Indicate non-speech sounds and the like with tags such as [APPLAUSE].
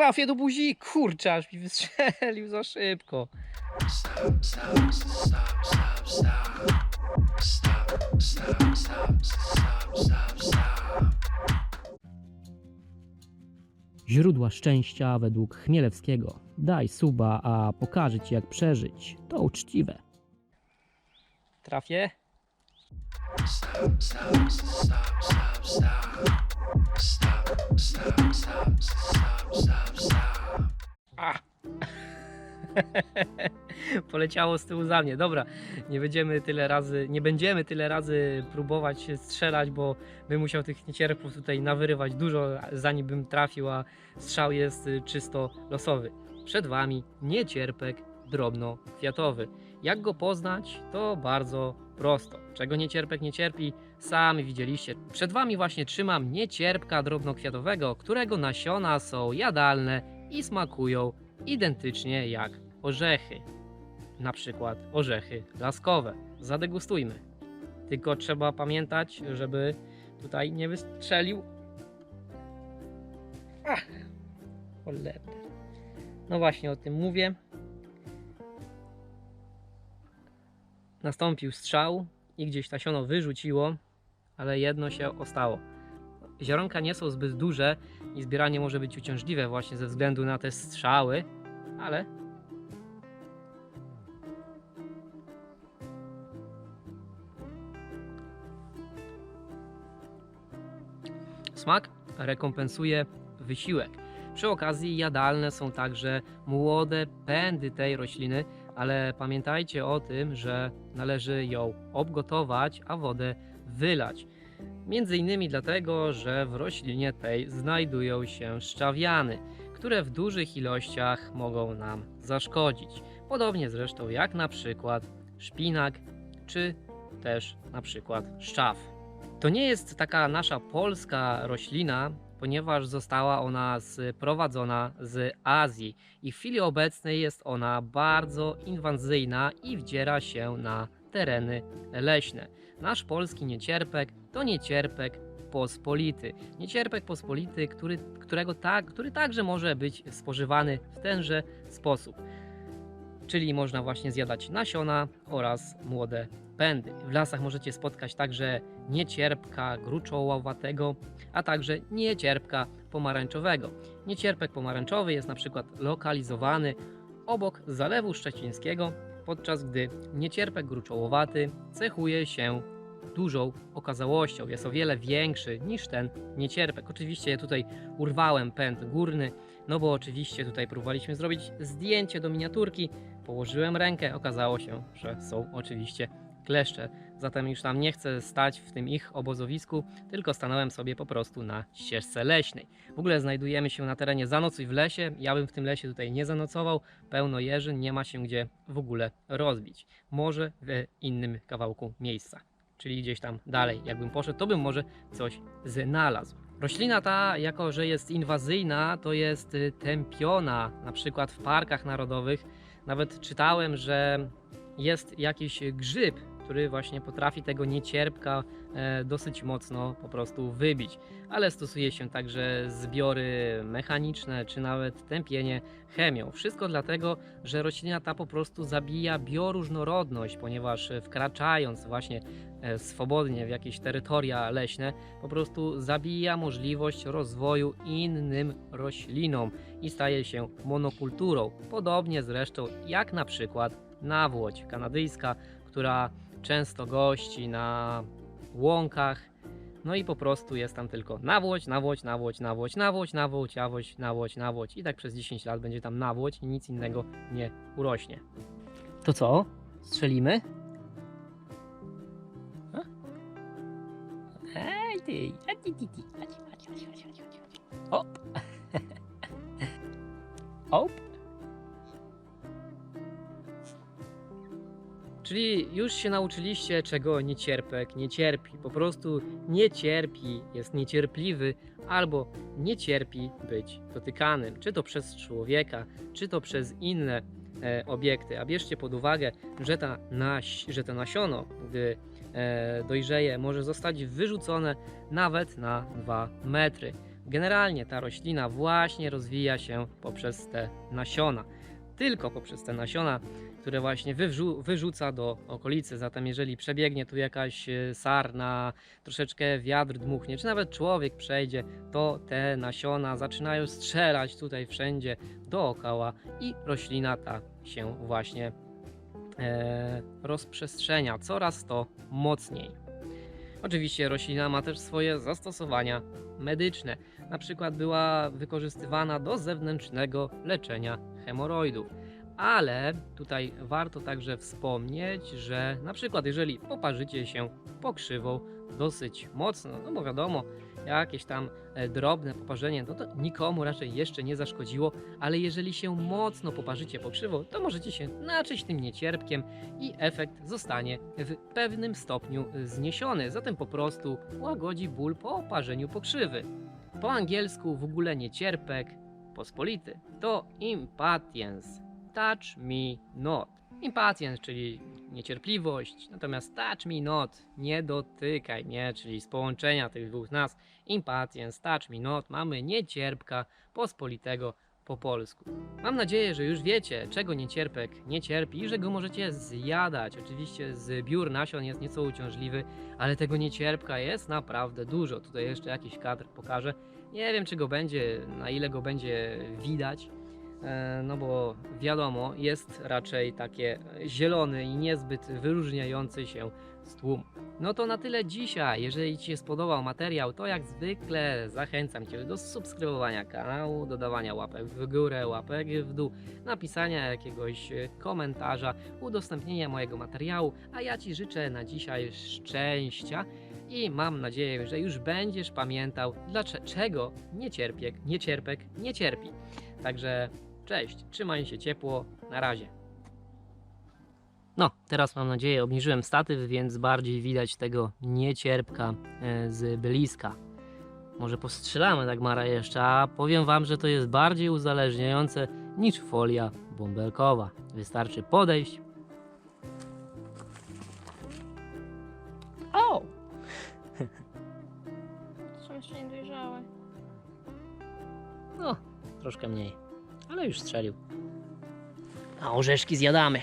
trafię do buzi, kurczę, aż mi wystrzelił za szybko. Stop, stop, stop, stop, stop. Stop, stop, stop. Źródła szczęścia według Chmielewskiego. Daj suba, a pokażę ci jak przeżyć. To uczciwe. Trafię. Stop, stop, stop, stop, stop. Stop, stop, stop, stop. [LAUGHS] Poleciało z tyłu za mnie. Dobra, nie będziemy tyle razy, nie będziemy tyle razy próbować strzelać, bo bym musiał tych niecierpów tutaj nawyrywać dużo, zanim bym trafił, a strzał jest y, czysto losowy. Przed wami niecierpek drobno-kwiatowy. Jak go poznać? To bardzo prosto. Czego niecierpek nie cierpi? Sami widzieliście. Przed wami właśnie trzymam niecierpka drobnokwiatowego, którego nasiona są jadalne i smakują identycznie jak orzechy. Na przykład orzechy laskowe. Zadegustujmy. Tylko trzeba pamiętać, żeby tutaj nie wystrzelił. Ach, cholera. No właśnie o tym mówię. Nastąpił strzał i gdzieś nasiono wyrzuciło, ale jedno się ostało. Ziaronka nie są zbyt duże i zbieranie może być uciążliwe właśnie ze względu na te strzały, ale smak rekompensuje wysiłek. Przy okazji jadalne są także młode pędy tej rośliny, ale pamiętajcie o tym, że należy ją obgotować, a wodę wylać. Między innymi dlatego, że w roślinie tej znajdują się szczawiany, które w dużych ilościach mogą nam zaszkodzić. Podobnie zresztą jak na przykład szpinak, czy też na przykład szczaw. To nie jest taka nasza polska roślina, ponieważ została ona sprowadzona z Azji i w chwili obecnej jest ona bardzo inwazyjna i wdziera się na tereny leśne. Nasz polski niecierpek to niecierpek pospolity. Niecierpek pospolity, który, którego tak, który także może być spożywany w tenże sposób. Czyli można właśnie zjadać nasiona oraz młode pędy. W lasach możecie spotkać także niecierpka gruczołowatego, a także niecierpka pomarańczowego. Niecierpek pomarańczowy jest na przykład lokalizowany obok Zalewu Szczecińskiego, podczas gdy niecierpek gruczołowaty cechuje się dużą okazałością. Jest o wiele większy niż ten niecierpek. Oczywiście tutaj urwałem pęd górny, no bo oczywiście tutaj próbowaliśmy zrobić zdjęcie do miniaturki. Położyłem rękę, okazało się, że są oczywiście kleszcze. Zatem już tam nie chcę stać w tym ich obozowisku, tylko stanąłem sobie po prostu na ścieżce leśnej. W ogóle znajdujemy się na terenie Zanocuj w lesie. Ja bym w tym lesie tutaj nie zanocował. Pełno jeży, nie ma się gdzie w ogóle rozbić. Może w innym kawałku miejsca. Czyli gdzieś tam dalej, jakbym poszedł, to bym może coś znalazł. Roślina ta, jako że jest inwazyjna, to jest y, tępiona, na przykład w parkach narodowych. Nawet czytałem, że jest jakiś grzyb, który właśnie potrafi tego niecierpka e, dosyć mocno po prostu wybić. Ale stosuje się także zbiory mechaniczne, czy nawet tępienie chemią. Wszystko dlatego, że roślina ta po prostu zabija bioróżnorodność, ponieważ wkraczając właśnie e, swobodnie w jakieś terytoria leśne, po prostu zabija możliwość rozwoju innym roślinom i staje się monokulturą. Podobnie zresztą jak na przykład nawłoć kanadyjska, która często gości na łąkach. No i po prostu jest tam tylko nawłoć, nawłoć, nawłoć, nawłoć, nawłoć, nawłoć, nawłoć, nawłoć, nawłoć i tak przez 10 lat będzie tam nawłoć i nic innego nie urośnie. To co? Strzelimy? A? Ej Czyli już się nauczyliście, czego niecierpek nie cierpi. Po prostu nie cierpi, jest niecierpliwy albo nie cierpi być dotykanym. Czy to przez człowieka, czy to przez inne e, obiekty. A bierzcie pod uwagę, że, ta naś, że to nasiono, gdy e, dojrzeje, może zostać wyrzucone nawet na 2 metry. Generalnie ta roślina właśnie rozwija się poprzez te nasiona. Tylko poprzez te nasiona, które właśnie wywrzu- wyrzuca do okolicy. Zatem jeżeli przebiegnie tu jakaś e, sarna, troszeczkę wiatr dmuchnie, czy nawet człowiek przejdzie, to te nasiona zaczynają strzelać tutaj wszędzie dookoła i roślina ta się właśnie e, rozprzestrzenia coraz to mocniej. Oczywiście roślina ma też swoje zastosowania medyczne. Na przykład była wykorzystywana do zewnętrznego leczenia hemoroidów. Ale tutaj warto także wspomnieć, że na przykład jeżeli poparzycie się pokrzywą dosyć mocno, no bo wiadomo, jakieś tam e, drobne poparzenie, no to nikomu raczej jeszcze nie zaszkodziło, ale jeżeli się mocno poparzycie pokrzywą, to możecie się naczyć tym niecierpkiem i efekt zostanie w pewnym stopniu zniesiony. Zatem po prostu łagodzi ból po oparzeniu pokrzywy. Po angielsku w ogóle niecierpek pospolity to impatience, touch me not. Impatience, czyli niecierpliwość, natomiast touch me not, nie dotykaj mnie, czyli z połączenia tych dwóch nazw, impatience, touch me not, mamy niecierpka pospolitego po polsku. Mam nadzieję, że już wiecie, czego niecierpek nie cierpi i że go możecie zjadać. Oczywiście z biur nasion jest nieco uciążliwy, ale tego niecierpka jest naprawdę dużo. Tutaj jeszcze jakiś kadr pokażę. Nie wiem, czy go będzie, na ile go będzie widać, no bo wiadomo, jest raczej takie zielony i niezbyt wyróżniający się z tłumu. No to na tyle dzisiaj. Jeżeli Ci się spodobał materiał, to jak zwykle zachęcam Cię do subskrybowania kanału, dodawania łapek w górę, łapek w dół, napisania jakiegoś e, komentarza, udostępnienia mojego materiału, a ja Ci życzę na dzisiaj szczęścia i mam nadzieję, że już będziesz pamiętał, dlaczego niecierpiek, niecierpek nie cierpi. Także cześć, trzymaj się ciepło, na razie. No, teraz mam nadzieję, obniżyłem statyw, więc bardziej widać tego niecierpka e, z byliska. Może postrzelamy Dagmara jeszcze, a powiem wam, że to jest bardziej uzależniające niż folia bąbelkowa. Wystarczy podejść. O! Są jeszcze niedojrzałe. No, troszkę mniej, ale już strzelił. A orzeszki zjadamy.